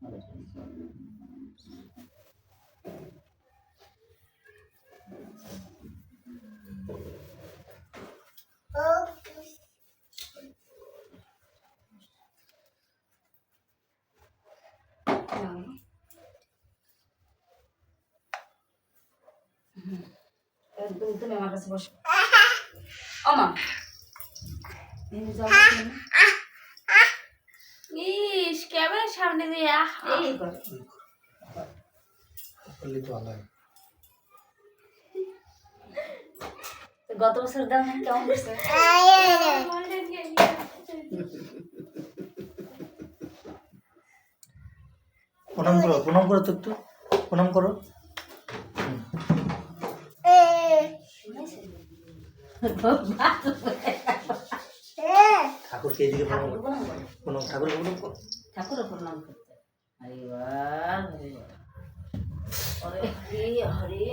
Evet, buldum ev arkası boş. Ama. Deniz alalım. গত বছর দাম কেমন করছে প্রণাম করো প্রণাম করো তো একটু প্রণাম করো। ঠাকুরকে এদিকে প্রণাম করো। প্রণাম ঠাকুরকে প্রণাম করো। ঠাকুরের প্রণাম করতে। হরে বাল হরে বাল। হরে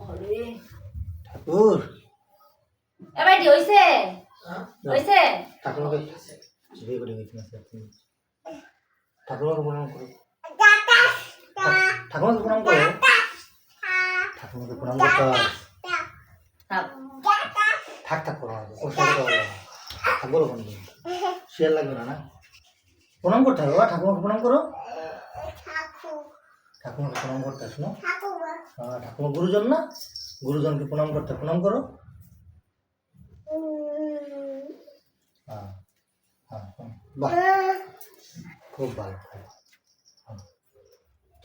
হরে ঠাকুর। এ ভাইটি হইছে? হইছে? ঠাকুরকে বিয়ে করে গেছি না স্যার তুমি ঠাকুরকে প্রণাম করো। ঠাকুরকে প্রণাম করো। ঠাকুরকে প্রণাম করতে থাক। থাক করো। থাক বলো কোন শেয়ার লাগবে না না? প্রণাম করতে হবে বাবা। ঠাকুমাকে প্রণাম করো। ঠাকুমাকে প্রণাম করতে শোনো ঠাকুমা গুরুজন না? গুরুজনকে প্রণাম করতে প্রণাম করো। হ্যাঁ হ্যাঁ হ্যাঁ। বাহ খুব ভালো।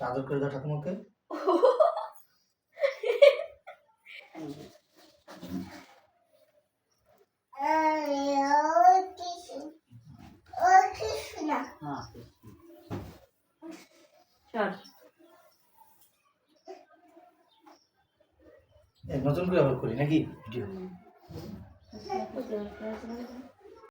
আদর করে দাও ঠাকুমাকে। নতুন করে আবার করি নাকি? ভিডিও।